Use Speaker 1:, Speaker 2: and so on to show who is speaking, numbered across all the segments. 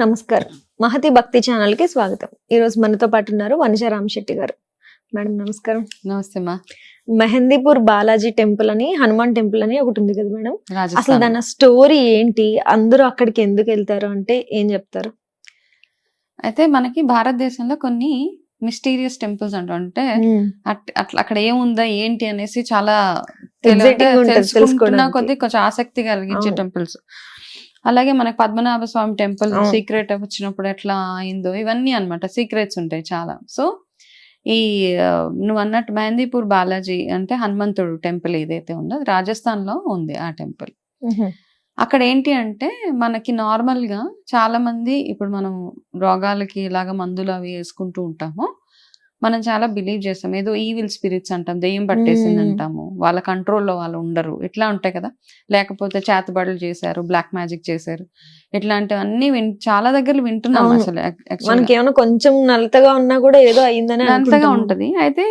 Speaker 1: నమస్కారం. మహతి భక్తి ఛానల్కి స్వాగతం. ఈ రోజు మనతో పాటు ఉన్నారు వనిజ రామశెట్టి గారు. మేడం నమస్కారం.
Speaker 2: నమస్తే మా
Speaker 1: మెహందీపూర్ బాలాజీ టెంపుల్ అని హనుమాన్ టెంపుల్ అని ఒకటి ఉంది కదా మేడం? అసలు దాని స్టోరీ ఏంటి? అందరూ అక్కడికి ఎందుకు వెళ్తారు అంటే ఏం చెప్తారు?
Speaker 2: అయితే మనకి భారతదేశంలో కొన్ని మిస్టీరియస్ టెంపుల్స్ అంటూ. అంటే అట్- అట్లా అక్కడ ఏముందా ఏంటి అనేసి చాలా తెలు-
Speaker 1: Exciting గా ఉంటది
Speaker 2: తెలుసుకుంటున్న
Speaker 1: తెలుసుకోవడానికి.
Speaker 2: కొద్ది కొంచెం ఆసక్తి కలిగించే. టెంపుల్స్. అలాగే మనకి పద్మనాభ స్వామి టెంపుల్. సీక్రెట్ వచ్చినప్పుడు ఎట్లా అయిందో ఇవన్నీ అన్నమాట. సీక్రెట్స్ ఉంటాయి చాలా. సో ఈ నువ్వు అన్నట్టు మెహందీపూర్ బాలాజీ అంటే హనుమంతుడు టెంపుల్ ఏదైతే ఉందో అది రాజస్థాన్లో ఉంది ఆ టెంపుల్. అక్కడ ఏంటి అంటే మనకి నార్మల్గా చాలా మంది ఇప్పుడు మనం రోగాలకి ఇలాగ మందులు అవి వేసుకుంటూ ఉంటాము. మనం చాలా బిలీవ్ చేస్తాం. ఏదో ఈవిల్ స్పిరిట్స్ అంటాం దెయ్యం పట్టేసింది. అంటాము. వాళ్ళ కంట్రోల్లో వాళ్ళు ఉండరు. ఇట్లా ఉంటాయి కదా. లేకపోతే చేతబడులు చేశారు బ్లాక్ మ్యాజిక్ చేశారు. ఇట్లాంటివన్నీ విన్ చాలా దగ్గర వింటున్నాం. అసలు.
Speaker 1: మనకి ఏమైనా కొంచెం నలతగా ఉన్నా కూడా ఏదో అయిందని అనుకుంటాము.
Speaker 2: ఉంటది అయితే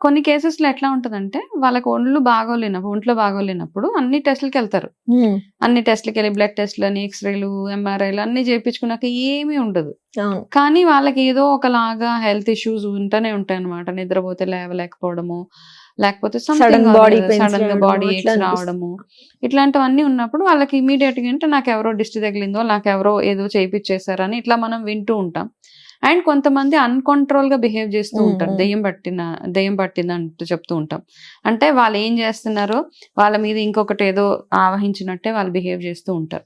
Speaker 2: కొన్ని కేసెస్లో ఎట్లా ఉంటదంటే వాళ్ళకి ఒళ్ళు బాగోలేనప్పుడు ఒంట్లో బాగోలేనప్పుడు అన్ని టెస్టులకి వెళ్తారు అన్ని టెస్ట్లకి వెళ్ళి బ్లడ్ టెస్ట్లు అని ఎక్స్రేలు ఎంఆర్ఐలు అన్ని చేయించుకున్నాక ఏమీ ఉండదు కానీ వాళ్ళకి ఏదో ఒకలాగా హెల్త్ ఇష్యూస్ ఉంటూనే ఉంటాయి అనమాట నిద్రపోతే లేవలేకపోవడము లేకపోతే
Speaker 1: body pains సడన్గా
Speaker 2: బాడీ ఏక్స్ రావడము. ఇట్లాంటివన్నీ ఉన్నప్పుడు వాళ్ళకి ఇమీడియట్గా అంటే నాకు ఎవరో దిష్టి తగిలిందో నాకు ఎవరో ఏదో చేయించేసారని ఇట్లా మనం వింటూ ఉంటాం. అండ్ కొంతమంది అన్కంట్రోల్గా బిహేవ్ చేస్తూ ఉంటారు. దెయ్యం పట్టిన దెయ్యం పట్టింది అంటూ చెప్తూ ఉంటాం. అంటే వాళ్ళు ఏం చేస్తున్నారో వాళ్ళ మీద ఇంకొకటి ఏదో ఆవహించినట్టే వాళ్ళు బిహేవ్ చేస్తూ ఉంటారు.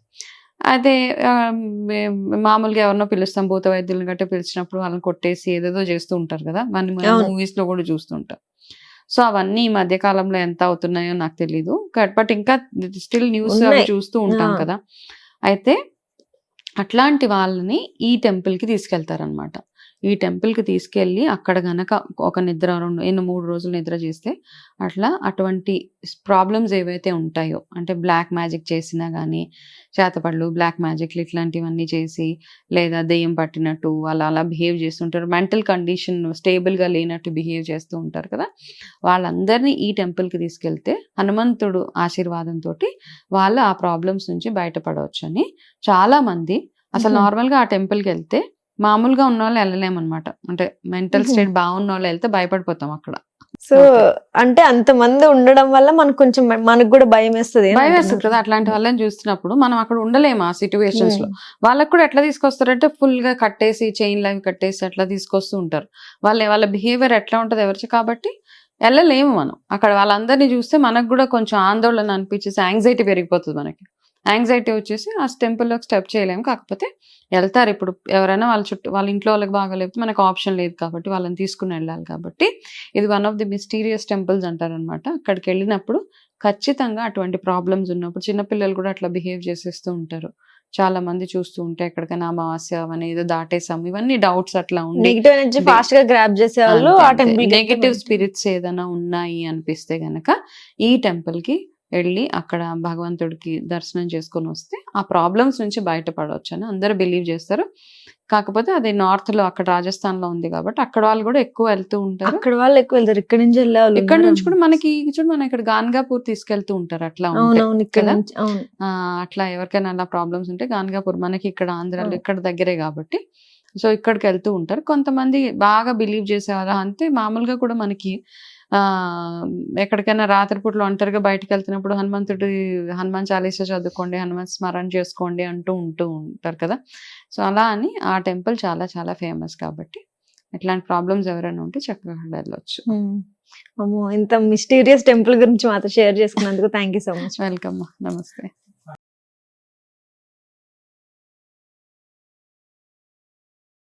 Speaker 2: మే- మామూలుగా ఎవరినో పిలుస్తాం భూత వైద్యులను గట్రా పిలిచినప్పుడు వాళ్ళని కొట్టేసి ఏదేదో చేస్తూ ఉంటారు కదా మన. మూవీస్లో కూడా చూస్తుంటాం సో అవన్నీ ఈ మధ్య కాలంలో ఎంత అవుతున్నాయో నాకు తెలీదు బట్ ఇంకా స్టిల్ న్యూస్. చూస్తూ ఉంటాం. కదా అయితే అట్లాంటి వాళ్ళని ఈ టెంపుల్కి తీసుకెళ్తారనమాట ఈ టెంపుల్కి తీసుకెళ్ళి అక్కడ గనక ఒక నిద్ర రెండు ఎన్ని మూడు రోజులు నిద్ర చేస్తే అట్లా అటువంటి ప్రాబ్లమ్స్ ఏవైతే ఉంటాయో అంటే బ్లాక్ మ్యాజిక్ చేసినా కానీ చేతపళ్ళు బ్లాక్ మ్యాజిక్లు ఇట్లాంటివన్నీ చేసి లేదా దెయ్యం పట్టినట్టు వాళ్ళు అలా బిహేవ్ చేస్తుంటారు మెంటల్ కండిషన్గా లేనట్టు బిహేవ్ చేస్తూ ఉంటారు కదా వాళ్ళందరినీ ఈ టెంపుల్కి తీసుకెళ్తే హనుమంతుడు ఆశీర్వాదంతో వాళ్ళు ఆ ప్రాబ్లమ్స్ నుంచి బయటపడవచ్చు అని చాలా మంది అసలు
Speaker 1: మ్మ్.
Speaker 2: నార్మల్గా ఆ టెంపుల్కి వెళ్తే మామూలుగా ఉన్న వాళ్ళు వెళ్ళలేమన్నమాట. అంటే మెంటల్. స్టేట్ బాగున్న వాళ్ళు వెళ్తే భయపడిపోతాం అక్కడ.
Speaker 1: సో. అంటే అంత మంది ఉండడం వల్ల మనకు కొంచెం మనకు కూడా భయం వేస్తుంది
Speaker 2: భయం వేస్తుంది కదా అట్లాంటి వాళ్ళని చూస్తున్నప్పుడు మనం అక్కడ ఉండలేము ఆ సిచ్యువేషన్స్లో. వాళ్ళకు కూడా ఎట్లా తీసుకొస్తారంటే ఫుల్గా కట్టేసి చైన్ లైవ్ కట్టేసి అట్లా తీసుకొస్తూ ఉంటారు. వాళ్ళ వాళ్ళ బిహేవియర్ ఎట్లా ఉంటది ఎవరికి కాబట్టి వెళ్ళలేము మనం. అక్కడ వాళ్ళందరినీ చూస్తే మనకు కూడా కొంచెం ఆందోళన అనిపించేసి యాంగ్జైటీ పెరిగిపోతుంది మనకి. యాంగ్జైటీ వచ్చేసి ఆ టెంపుల్లోకి స్టెప్ చేయలేము. కాకపోతే వెళ్తారు ఇప్పుడు. ఎవరైనా వాళ్ళ చుట్టూ వాళ్ళ ఇంట్లో వాళ్ళకి బాగాలేకపోతే మనకు ఆప్షన్ లేదు కాబట్టి వాళ్ళని తీసుకుని వెళ్ళాలి కాబట్టి ఇది one of the mysterious temples అంటారనమాట అక్కడికి వెళ్ళినప్పుడు ఖచ్చితంగా అటువంటి ప్రాబ్లమ్స్ ఉన్నప్పుడు చిన్నపిల్లలు కూడా అట్లా బిహేవ్ చేసేస్తూ ఉంటారు. చాలా మంది చూస్తూ ఉంటే ఎక్కడికైనా అమావాస్య అని ఏదో దాటేసాం ఇవన్నీ డౌట్స్ అట్లా ఉండి
Speaker 1: నెగిటివ్ ఎనర్జీ ఫాస్ట్గా గ్రాప్ చేసే వాళ్ళు ఆ టెంపుల్
Speaker 2: నెగటివ్ స్పిరిట్స్ ఏదైనా ఉన్నాయి అనిపిస్తే గనక ఈ టెంపుల్కి వెళ్ళి అక్కడ భగవంతుడికి దర్శనం చేసుకొని వస్తే ఆ ప్రాబ్లమ్స్ నుంచి బయటపడవచ్చు అని అందరూ బిలీవ్ చేస్తారు. కాకపోతే అది నార్త్లో అక్కడ రాజస్థాన్లో ఉంది కాబట్టి అక్కడ వాళ్ళు కూడా ఎక్కువ వెళ్తూ ఉంటారు.
Speaker 1: అక్కడ వాళ్ళు ఎక్కువ వెళ్తారు. ఇక్కడ నుంచి వెళ్ళే వాళ్ళు
Speaker 2: ఇక్కడ. నుంచి కూడా మనకి చూడు మన ఇక్కడ గాన్గాపూర్ తీసుకెళ్తూ ఉంటారు. అట్లా అట్లా ఎవరికైనా అలా ప్రాబ్లమ్స్ ఉంటే గాన్గాపూర్ మనకి ఇక్కడ ఆంధ్రాలో. ఇక్కడ దగ్గరే కాబట్టి. సో ఇక్కడికి వెళ్తూ ఉంటారు. కొంతమంది బాగా బిలీవ్ చేసేవారు. అంతే మామూలుగా కూడా మనకి ఎక్కడికైనా రాత్రిపూట్లు ఒంటరిగా బయటకు వెళ్తున్నప్పుడు హనుమంతుడి హనుమాన్ చాలీసా చదువుకోండి హనుమాన్ స్మరణ చేసుకోండి అంటూ ఉంటూ ఉంటారు కదా. సో అలా అని ఆ టెంపుల్ చాలా చాలా ఫేమస్ కాబట్టి ఇట్లాంటి ప్రాబ్లమ్స్ ఎవరైనా ఉంటే చక్కగా వెళ్ళొచ్చు.
Speaker 1: అమ్మో! ఇంత మిస్టీరియస్ టెంపుల్ గురించి మాతో షేర్ చేసుకున్నందుకు thank you so much.
Speaker 2: Welcome నమస్తే.